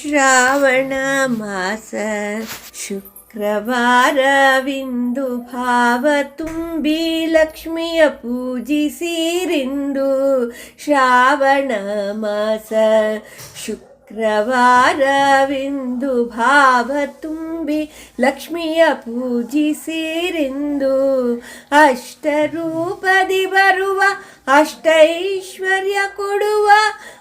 ಶ್ರಾವಣ ಮಾಸ ಶುಕ್ರವಾರವಿಂದು ಭಾವ ತುಂಬಿ ಲಕ್ಷ್ಮಿಯ ಪೂಜಿಸಿರಿಂದು ಶ್ರಾವಣ ಮಾಸ ಶುಕ್ರವಾರವಿಂದು ಭಾವ ತುಂಬಿ ಲಕ್ಷ್ಮಿಯ ಪೂಜಿಸಿರಿಂದು ಅಷ್ಟರೂಪದಿ ಬರುವ ಅಷ್ಟೈಶ್ವರ್ಯ ಕೊಡುವ,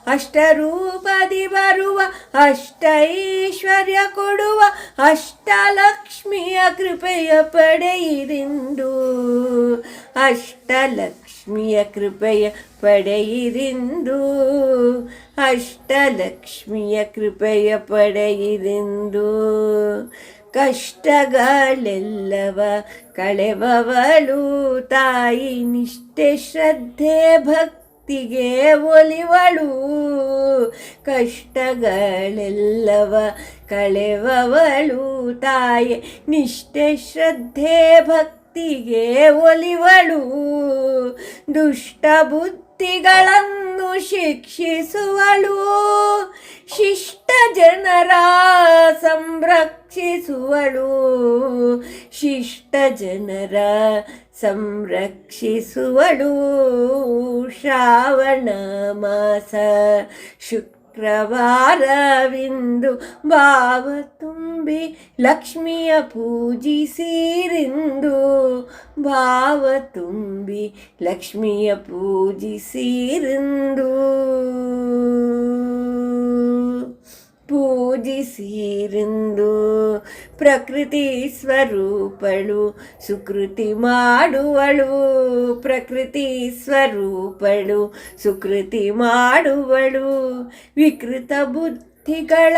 ಅಷ್ಟರೂಪದಿ ಬರುವ, ಅಷ್ಟೈಶ್ವರ್ಯ ಕೊಡುವ ಅಷ್ಟಲಕ್ಷ್ಮಿಯ ಕೃಪೆಯ ಪಡೆಯಿರಿಂದು, ಅಷ್ಟಲಕ್ಷ್ಮಿಯ ಕೃಪೆಯ ಪಡೆಯಿರಿಂದು, ಅಷ್ಟಲಕ್ಷ್ಮಿಯ ಕೃಪೆಯ ಪಡೆಯಿರಿಂದು. ಕಷ್ಟಗಳೆಲ್ಲವ ಕಳೆವವಳು ತಾಯಿ ನಿಷ್ಠೆ ಶ್ರದ್ಧೆ ಭಕ್ತಿಗೆ ಒಲಿವಳು. ಕಷ್ಟಗಳೆಲ್ಲವ ಕಳೆವವಳು ತಾಯಿ ನಿಷ್ಠೆ ಶ್ರದ್ಧೆ ಭಕ್ತಿಗೆ ಒಲಿವಳು. ದುಷ್ಟ ಬುದ್ಧಿಗಳನ್ನು ಶಿಕ್ಷಿಸುವಳು. ಶಿಷ್ಟ ಜನರ ಸಂರಕ್ಷಿಸುವಳು ಶಿಷ್ಟ ಜನರ ಸಂರಕ್ಷಿಸುವಳು. ಶ್ರಾವಣ ಮಾಸ ಶುಕ್ರವಾರವಿಂದು ಭಾವ ತುಂಬಿ ಲಕ್ಷ್ಮಿಯ ಪೂಜಿಸಿರಿಂದು ಭಾವ ತುಂಬಿ ಲಕ್ಷ್ಮಿಯ ಪೂಜಿಸಿರಿಂದು ಪೂಜಿಸಿರಿಂದು ಪ್ರಕೃತಿ ಸ್ವರೂಪಳು, ಸುಕೃತಿ ಮಾಡುವಳು. ಪ್ರಕೃತಿ ಸ್ವರೂಪಳು, ಸುಕೃತಿ ಮಾಡುವಳು. ವಿಕೃತ ಬುದ್ಧಿಗಳ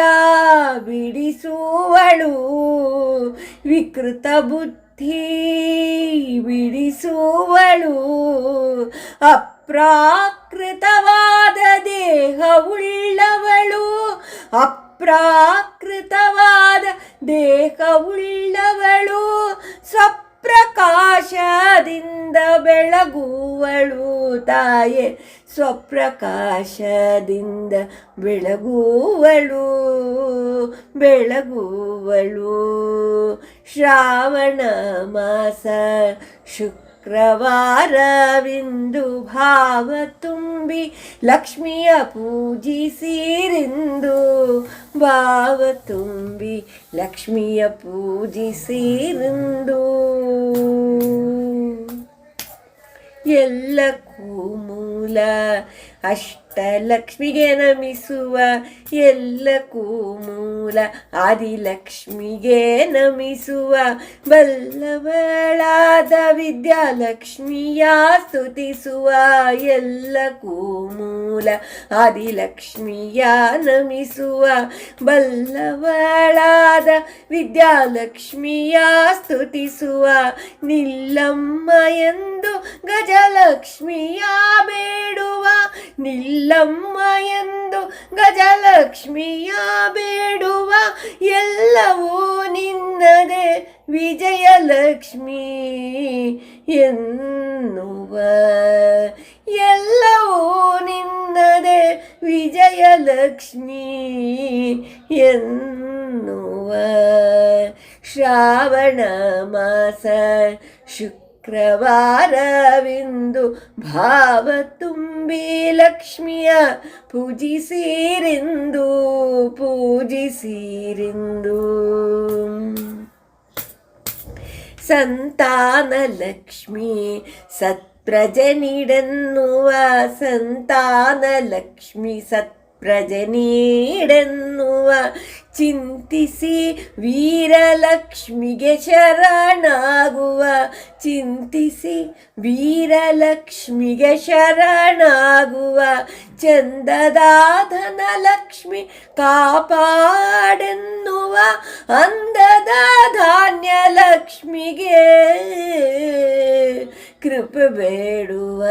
ಬಿಡಿಸುವಳು. ವಿಕೃತ ಬುದ್ಧಿ ಬಿಡಿಸುವಳು. ಅಪ್ರಾಕೃತವಾದ ದೇಹವುಳ್ಳವಳು. ಅಪ್ರಾಕೃತವಾದ ದೇಹವುಳ್ಳವಳು ಸ್ವಪ್ರಕಾಶದಿಂದ ಬೆಳಗುವಳು ತಾಯೆ ಸ್ವಪ್ರಕಾಶದಿಂದ ಬೆಳಗುವಳು ಬೆಳಗುವಳು. ಶ್ರಾವಣ ಮಾಸ ಶುಕ್ರವಾರವಿಂದು ಭಾವ ತುಂಬಿ ಲಕ್ಷ್ಮಿಯ ಪೂಜಿಸಿರಿಂದು ಭಾವ ತುಂಬಿ ಲಕ್ಷ್ಮಿಯ ಪೂಜಿಸಿರಿಂದು ಎಲ್ಲಕ್ಕೂ ಮೂಲ ಅಷ್ಟಲಕ್ಷ್ಮಿಗೆ ನಮಿಸುವ ಎಲ್ಲಕ್ಕೂ ಮೂಲ ಆದಿಲಕ್ಷ್ಮಿಗೆ ನಮಿಸುವ ಬಲ್ಲವಳಾದ ವಿದ್ಯಾಲಕ್ಷ್ಮಿಯ ಸ್ತುತಿಸುವ ಎಲ್ಲಕ್ಕೂ ಮೂಲ ಆದಿಲಕ್ಷ್ಮಿಯ ನಮಿಸುವ ಬಲ್ಲವಳಾದ ವಿದ್ಯಾಲಕ್ಷ್ಮಿಯ ಸ್ತುತಿಸುವ ನಿಲ್ಲಮ್ಮ ಎಂದು ಗಜಲಕ್ಷ್ಮಿಯ ಬೇಡುವ ನಿಲ್ಲಮ್ಮ ಎಂದು ಗಜಲಕ್ಷ್ಮಿಯ ಬೇಡುವ ಎಲ್ಲವೂ ನಿನ್ನದೇ ವಿಜಯಲಕ್ಷ್ಮಿ ಎನ್ನುವ ಎಲ್ಲವೂ ನಿನ್ನದೇ ವಿಜಯಲಕ್ಷ್ಮಿ ಎನ್ನುವ ಶ್ರಾವಣ ಮಾಸ ಶುಕ್ರವಾರವಿಂದು ಭಾವ ತುಂಬಿ ಲಕ್ಷ್ಮಿಯ ಪೂಜಿಸಿರಿಂದು ಪೂಜಿಸಿರಿಂದು ಸಂತಾನ ಲಕ್ಷ್ಮಿ ಸತ್ಪ್ರಜೆ ನೀಡೆನ್ನುವ ಸಂತಾನ ಲಕ್ಷ್ಮಿ ಸತ್ ಪ್ರಜನೀಡೆನ್ನುವ ಚಿಂತಿಸಿ ವೀರಲಕ್ಷ್ಮಿಗೆ ಶರಣಾಗುವ, ಚಿಂತಿಸಿ ವೀರಲಕ್ಷ್ಮಿಗೆ ಶರಣಾಗುವ ಚಂದದಾಧನ ಲಕ್ಷ್ಮಿ ಕಾಪಾಡೆನ್ನುವ ಅಂದದ ಧಾನ್ಯ ಲಕ್ಷ್ಮಿಗೆ ಕೃಪೆ ಬೇಡುವ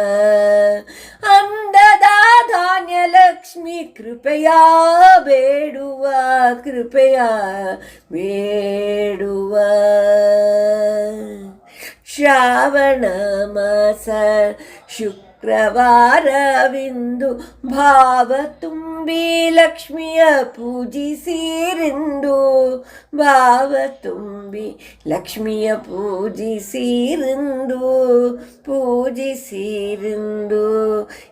ಅಂದದ ಕೃಪೆಯ ಬೇಡುವ ಕೃಪೆಯ ಬೇಡುವ. ಶ್ರಾವಣ ಮಾಸ ಶುಕ್ರವಾರವಿಂದು ಶುಕ್ರವಾರವಿಂದು ಭಾವ ತುಂಬಿ ಲಕ್ಷ್ಮಿಯ ಪೂಜಿಸಿರಿಂದು ಭಾವ ತುಂಬಿ ಲಕ್ಷ್ಮಿಯ ಪೂಜಿಸಿರಿಂದು ಪೂಜಿಸಿರಿಂದು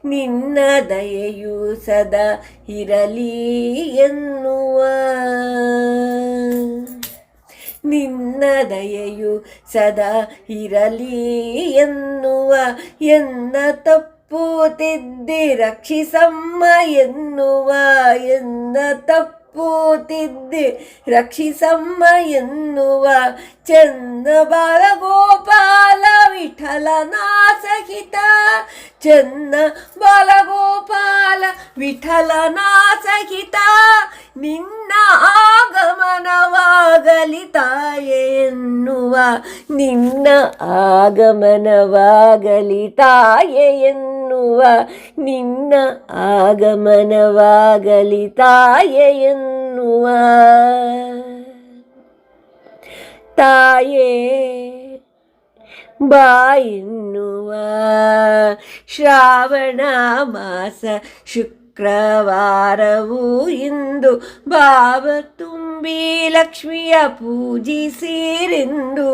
ನಿನ್ನ ದಯೆಯು ಸದಾ ಇರಲಿ ಎನ್ನುವ. ನಿನ್ನ ದಯೆಯು ಸದಾ ಇರಲಿ ಎನ್ನುವ ಎನ್ನ ತಪ್ಪು ತಿದ್ದಿ ರಕ್ಷಿಸಮ್ಮ ಎನ್ನುವ ಎನ್ನ ತಪ್ಪು ತಿದ್ದಿ ರಕ್ಷಿಸಮ್ಮ ಎನ್ನುವ ಚಂದ ಬಾಲಗೋಪಾಲ ವಿಠಲನ ಸಹಿತ ಚನ್ನ ಬಾಲಗೋಪಾಲ ವಿಠಲನ ಸಹಿತ ನಿನ್ನ ಆಗಮನವಾಗಲಿ ತಾಯೆ ಎನ್ನುವ ನಿನ್ನ ಆಗಮನವಾಗಲಿ ತಾಯೆ ಎನ್ನುವ ನಿನ್ನ ಆಗಮನವಾಗಲಿ ತಾಯೆ ಎನ್ನುವ. ತಾಯೇ ಬಾಯಿನ್ನುವ ಶ್ರಾವಣ ಮಾಸ ಶುಕ್ರವಾರವು ಇಂದು ಭಾವ ತುಂಬಿ ಲಕ್ಷ್ಮಿಯ ಪೂಜಿಸಿರೆಂದು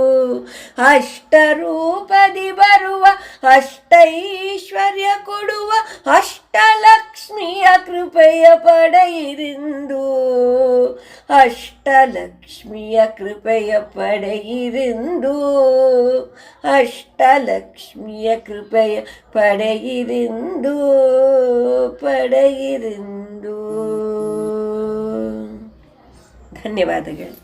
ಅಷ್ಟರೂಪದಿ ಬರುವ ಅಷ್ಟೈಶ್ವರ್ಯ ಕೊಡುವ ಅಷ್ಟಲಕ್ಷ್ಮಿಯ ಕೃಪೆಯ ಪಡೆಯಿರಿಂದು. ಅಷ್ಟಲಕ್ಷ್ಮಿಯ ಕೃಪೆಯ ಪಡೆಯಿರಿಂದು. ಅಷ್ಟಲಕ್ಷ್ಮಿಯ ಕೃಪೆಯ ಪಡೆಯಿರಿಂದು ಪಡೆಯಿರಿಂದು. ಧನ್ಯವಾದಗಳು.